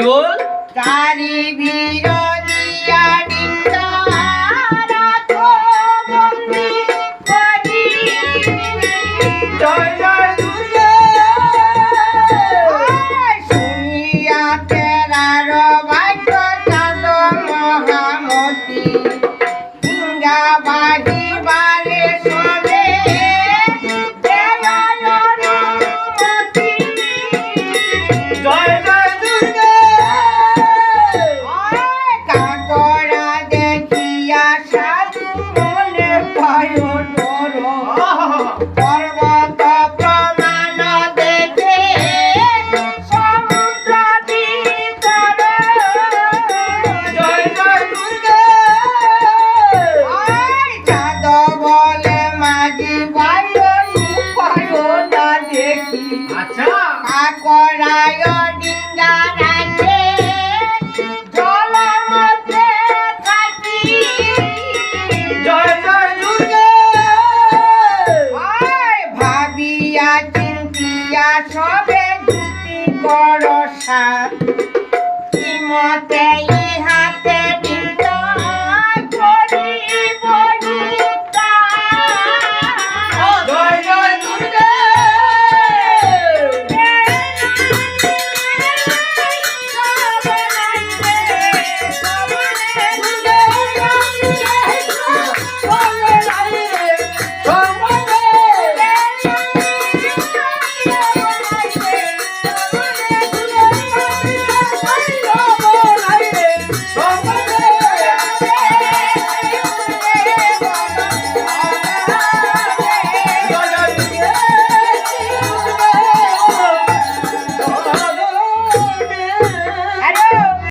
그리고 딸이 সবে দুটি বড় সাত মতে